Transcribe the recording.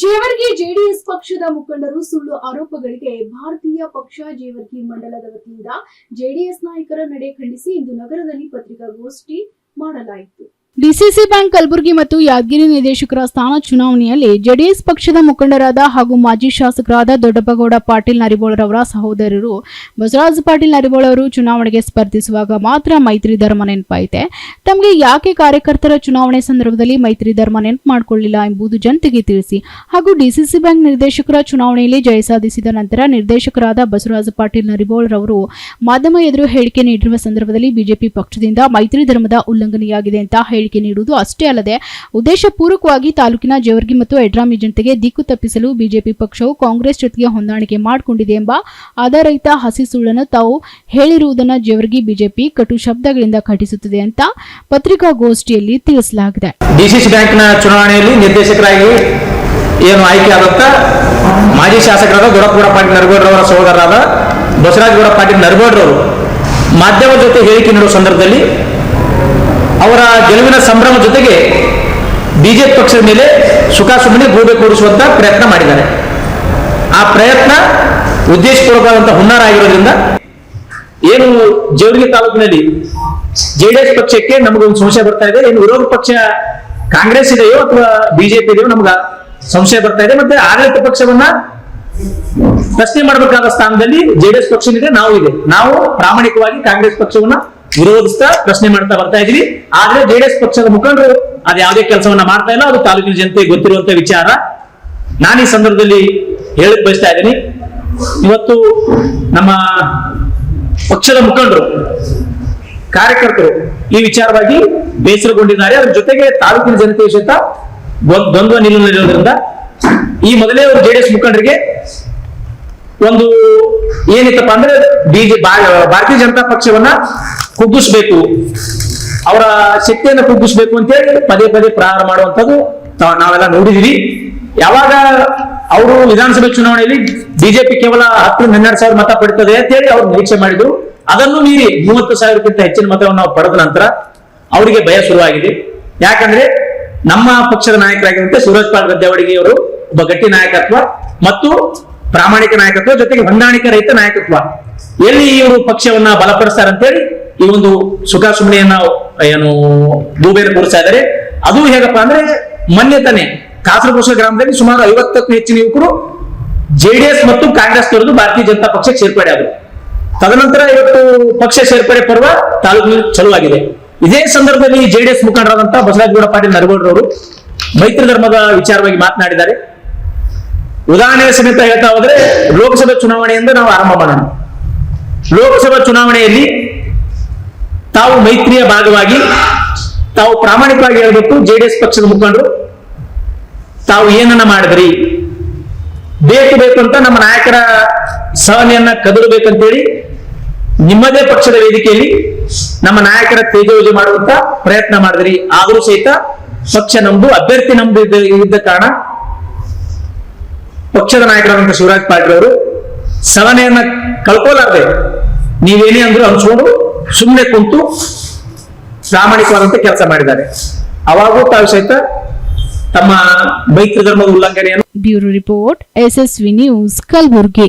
Jevargi JDS ಪಕ್ಷದ ಮುಖಂಡರು ಸುಳ್ಳು ಆರೋಪಗಳಿಗೆ ಭಾರತೀಯ ಪಕ್ಷ ಜೇವರ್ಗಿ ಮಂಡಲದ ವತಿಯಿಂದ ಜೆಡಿಎಸ್ ನಾಯಕರ ನಡೆ ಖಂಡಿಸಿ ಇಂದು ನಗರದಲ್ಲಿ ಪತ್ರಿಕಾಗೋಷ್ಠಿ ಮಾಡಲಾಯಿತು. ಡಿಸಿಸಿ ಬ್ಯಾಂಕ್ ಕಲಬುರಗಿ ಮತ್ತು ಯಾದಗಿರಿ ನಿರ್ದೇಶಕರ ಸ್ಥಾನ ಚುನಾವಣೆಯಲ್ಲಿ ಜೆಡಿಎಸ್ ಪಕ್ಷದ ಮುಖಂಡರಾದ ಹಾಗೂ ಮಾಜಿ ಶಾಸಕರಾದ ದೊಡ್ಡಪ್ಪಗೌಡ ಪಾಟೀಲ್ ನರಿಬೋಳರವರ ಸಹೋದರರು ಬಸವರಾಜ ಪಾಟೀಲ್ ನರಿಬೋಳವರು ಚುನಾವಣೆಗೆ ಸ್ಪರ್ಧಿಸುವಾಗ ಮಾತ್ರ ಮೈತ್ರಿ ಧರ್ಮ ನೆನಪಾಯಿತೆ. ತಮಗೆ ಯಾಕೆ ಕಾರ್ಯಕರ್ತರ ಚುನಾವಣೆ ಸಂದರ್ಭದಲ್ಲಿ ಮೈತ್ರಿ ಧರ್ಮ ನೆನಪು ಮಾಡಿಕೊಳ್ಳಿಲ್ಲ ಎಂಬುದು ಜನತೆಗೆ ತಿಳಿಸಿ ಹಾಗೂ ಡಿಸಿಸಿ ಬ್ಯಾಂಕ್ ನಿರ್ದೇಶಕರ ಚುನಾವಣೆಯಲ್ಲಿ ಜಯ ಸಾಧಿಸಿದ ನಂತರ ನಿರ್ದೇಶಕರಾದ ಬಸವರಾಜ ಪಾಟೀಲ್ ನರಿಬೋಳರವರು ಮಾಧ್ಯಮ ಎದುರು ಹೇಳಿಕೆ ನೀಡಿರುವ ಸಂದರ್ಭದಲ್ಲಿ ಬಿಜೆಪಿ ಪಕ್ಷದಿಂದ ಮೈತ್ರಿ ಧರ್ಮದ ಉಲ್ಲಂಘನೆಯಾಗಿದೆ ಅಂತ ಹೇಳಿಕೆ ನೀಡುವುದು ಅಷ್ಟೇ ಅಲ್ಲದೆ ಉದ್ದೇಶಪೂರ್ವಕವಾಗಿ ತಾಲೂಕಿನ ಜೇವರ್ಗಿ ಮತ್ತು ಎಡ್ರಾಮಿ ಜನತೆಗೆ ದಿಕ್ಕು ತಪ್ಪಿಸಲು ಬಿಜೆಪಿ ಪಕ್ಷವು ಕಾಂಗ್ರೆಸ್ ಜೊತೆಗೆ ಹೊಂದಾಣಿಕೆ ಮಾಡಿಕೊಂಡಿದೆ ಎಂಬ ಆಧಾರಹಿತ ಹಸಿ ಸುಳ್ಳನ್ನು ತಾವು ಹೇಳಿರುವುದನ್ನು ಜೇವರ್ಗಿ ಬಿಜೆಪಿ ಕಟು ಶಬ್ದಗಳಿಂದ ಖಂಡಿಸುತ್ತದೆ ಅಂತ ಪತ್ರಿಕಾಗೋಷ್ಠಿಯಲ್ಲಿ ತಿಳಿಸಲಾಗಿದೆ. ಡಿಸಿಸಿ ಬ್ಯಾಂಕ್ನ ಚುನಾವಣೆಯಲ್ಲಿ ನಿರ್ದೇಶಕರಾಗಿ ಏನು ಆಯ್ಕೆ ಆಗುತ್ತ? ಮಾಜಿ ಶಾಸಕರಾದ ದೊಡ್ಡಪ್ಪಗೌಡ ಪಾಟೀಲ್ ನರಗೋಡ್ರವರ ಸಹೋದರರಾದ ಬಸವರಾಜಗೌಡ ಪಾಟೀಲ್ ನರಗೋಡ್ರವರು ಮಾಧ್ಯಮ ಜೊತೆ ಹೇಳಿಕೆ ನೀಡುವ ಸಂದರ್ಭದಲ್ಲಿ ಅವರ ಗೆಲುವಿನ ಸಂಭ್ರಮ ಜೊತೆಗೆ ಬಿಜೆಪಿ ಪಕ್ಷದ ಮೇಲೆ ಸುಖ ಸುಮ್ಮನೆ ಗೂಬೆ ಕೂಡಿಸುವಂತ ಪ್ರಯತ್ನ ಮಾಡಿದ್ದಾರೆ. ಆ ಪ್ರಯತ್ನ ಉದ್ದೇಶಪೂರ್ವಕವಾದಂತಹ ಹುನ್ನಾರ ಆಗಿರೋದ್ರಿಂದ ಏನು ಜೇವರ್ಗಿ ತಾಲೂಕಿನಲ್ಲಿ ಜೆಡಿಎಸ್ ಪಕ್ಷಕ್ಕೆ ನಮಗೊಂದು ಸಂಶಯ ಬರ್ತಾ ಇದೆ, ಏನು ವಿರೋಧ ಪಕ್ಷ ಕಾಂಗ್ರೆಸ್ ಇದೆಯೋ ಅಥವಾ ಬಿಜೆಪಿ ಇದೆಯೋ ನಮ್ಗ ಸಂಶಯ ಬರ್ತಾ ಇದೆ, ಮತ್ತೆ ಆಡಳಿತ ಪಕ್ಷವನ್ನ ಪ್ರಶ್ನೆ ಮಾಡಬೇಕಾದ ಸ್ಥಾನದಲ್ಲಿ ಜೆಡಿಎಸ್ ಪಕ್ಷನಿದೆ ನಾವು ಇದೆ. ನಾವು ಪ್ರಾಮಾಣಿಕವಾಗಿ ಕಾಂಗ್ರೆಸ್ ಪಕ್ಷವನ್ನ ವಿರೋಧಿಸ್ತಾ ಪ್ರಶ್ನೆ ಮಾಡ್ತಾ ಬರ್ತಾ ಇದೀವಿ ಆದ್ರೆ ಜೆಡಿಎಸ್ ಪಕ್ಷದ ಮುಖಂಡರು ಅದು ಯಾವುದೇ ಕೆಲಸವನ್ನ ಮಾಡ್ತಾ ಇಲ್ಲ, ಅದು ತಾಲೂಕಿನ ಜನತೆಗೆ ಗೊತ್ತಿರುವಂತ ವಿಚಾರ. ನಾನು ಈ ಸಂದರ್ಭದಲ್ಲಿ ಹೇಳಕ್ ಬಯಸ್ತಾ ಇದ್ದೀನಿ. ಇವತ್ತು ನಮ್ಮ ಪಕ್ಷದ ಮುಖಂಡರು, ಕಾರ್ಯಕರ್ತರು ಈ ವಿಚಾರವಾಗಿ ಬೇಸರಗೊಂಡಿದ್ದಾರೆ. ಅದ್ರ ಜೊತೆಗೆ ತಾಲೂಕಿನ ಜನತೆಯ ಸಹಿತ ದ್ವಂದ್- ದ್ವಂದ್ವ ನಿಲ್ಲುವುದರಿಂದ ಈ ಮೊದಲೇ ಅವರು ಜೆಡಿಎಸ್ ಮುಖಂಡರಿಗೆ ಒಂದು ಏನಿತ್ತಪ್ಪ ಅಂದ್ರೆ ಬಿಜೆ ಭಾರತೀಯ ಜನತಾ ಪಕ್ಷವನ್ನ ಕುಗ್ಗಿಸ್ಬೇಕು. ಅವರ ಶಕ್ತಿಯನ್ನು ಕುಗ್ಗಿಸ್ಬೇಕು ಅಂತೇಳಿ ಪದೇ ಪದೇ ಪ್ರಹಾರ ಮಾಡುವಂತದ್ದು ತಾವ್- ನಾವೆಲ್ಲ ನೋಡಿದೀವಿ. ಯಾವಾಗ ಅವರು ವಿಧಾನಸಭೆ ಚುನಾವಣೆಯಲ್ಲಿ ಬಿಜೆಪಿ ಕೇವಲ ಹತ್ತರಿಂದ ಹನ್ನೆರಡು ಸಾವಿರ ಮತ ಪಡಿತದೆ ಅಂತೇಳಿ ಅವ್ರು ನಿರೀಕ್ಷೆ ಮಾಡಿದ್ರು. ಅದನ್ನು ಮೀರಿ ಮೂವತ್ತು ಸಾವಿರಕ್ಕಿಂತ ಹೆಚ್ಚಿನ ಮತವನ್ನು ನಾವು ಪಡೆದ ನಂತರ ಅವರಿಗೆ ಭಯ ಶುರುವಾಗಿದೆ. ಯಾಕಂದ್ರೆ ನಮ್ಮ ಪಕ್ಷದ ನಾಯಕರಾಗಿರುವಂತೆ ಸೂರಜ್ ಪಾಲ್ ಗದ್ದೆವಡಿಗೆ ಅವರು ಒಬ್ಬ ಗಟ್ಟಿ ನಾಯಕತ್ವ ಮತ್ತು ಪ್ರಾಮಾಣಿಕ ನಾಯಕತ್ವ ಜೊತೆಗೆ ಹೊಂದಾಣಿಕೆ ರಹಿತ ನಾಯಕತ್ವ. ಎಲ್ಲಿ ಇವರು ಪಕ್ಷವನ್ನ ಬಲಪಡಿಸ್ತಾರೆ ಅಂತೇಳಿ ಈ ಒಂದು ಸುಖ ಸುಮ್ಮನೆಯನ್ನ ಏನು ಗೂಬೇರು ಕೂರಿಸ್ತಾ ಇದ್ದಾರೆ. ಅದು ಹೇಗಪ್ಪ ಅಂದ್ರೆ, ಮೊನ್ನೆ ತಾನೆ ಕಾಸರಗೋಸ್ಕರ ಗ್ರಾಮದಲ್ಲಿ ಸುಮಾರು ಐವತ್ತಕ್ಕೂ ಹೆಚ್ಚಿನ ಯುವಕರು ಜೆಡಿಎಸ್ ಮತ್ತು ಕಾಂಗ್ರೆಸ್ ತೊರೆದು ಭಾರತೀಯ ಜನತಾ ಪಕ್ಷಕ್ಕೆ ಸೇರ್ಪಡೆ ಆದರು. ತದನಂತರ ಇವತ್ತು ಪಕ್ಷ ಸೇರ್ಪಡೆ ಪರ್ವ ತಾಲೂಕಿನಲ್ಲಿ ಚಲುವಾಗಿದೆ ಇದೇ ಸಂದರ್ಭದಲ್ಲಿ ಜೆಡಿಎಸ್ ಮುಖಂಡರಾದಂತ ಬಸವರಾಜಗೌಡ ಪಾಟೀಲ್ ನರಗೌಡರವರು ಮೈತ್ರಿ ಧರ್ಮದ ವಿಚಾರವಾಗಿ ಮಾತನಾಡಿದ್ದಾರೆ. ಉದಾಹರಣೆ ಸಮೇತ ಹೇಳ್ತಾ ಹೋದ್ರೆ, ಲೋಕಸಭೆ ಚುನಾವಣೆಯಿಂದ ನಾವು ಆರಂಭ ಮಾಡೋಣ. ಲೋಕಸಭಾ ಚುನಾವಣೆಯಲ್ಲಿ ತಾವು ಮೈತ್ರಿಯ ಭಾಗವಾಗಿ, ತಾವು ಪ್ರಾಮಾಣಿಕವಾಗಿ ಹೇಳಬೇಕು ಜೆಡಿಎಸ್ ಪಕ್ಷದ ಮುಖಂಡರು, ತಾವು ಏನನ್ನ ಮಾಡಿದ್ರಿ? ಬೇಕು ಬೇಕು ಅಂತ ನಮ್ಮ ನಾಯಕರ ಸಹನೆಯನ್ನ ಕದಲಬೇಕಂತೇಳಿ ನಿಮ್ಮದೇ ಪಕ್ಷದ ವೇದಿಕೆಯಲ್ಲಿ ನಮ್ಮ ನಾಯಕರ ತೇಜೋಜಿ ಮಾಡುವಂತ ಪ್ರಯತ್ನ ಮಾಡಿದ್ರಿ. ಆದರೂ ಸಹಿತ ಪಕ್ಷ ನಂಬು ಅಭ್ಯರ್ಥಿ ನಮ್ದು ಇದ್ದ ಕಾರಣ ಪಕ್ಷದ ನಾಯಕರಾದಂತ ಶಿವರಾಜ್ ಪಾಟೀಲ್ ಅವರು ಸಹನೆಯನ್ನ ಕಳ್ಕೊಲಾರ್ದೆ, ನೀವೇನೇ ಅಂದ್ರು ಹಂಚ್ಕೊಂಡು ಸುಮ್ಮನೆ ಕುಂತು ಪ್ರಾಮಾಣಿಕವಾದಂತ ಕೆಲಸ ಮಾಡಿದ್ದಾರೆ. ಅವಾಗೂ ತಾವು ಸಹಿತ ತಮ್ಮ ಮೈತ್ರಿ ಧರ್ಮದ ಉಲ್ಲಂಘನೆಯನ್ನು bureau report, SSV news, Kalaburagi.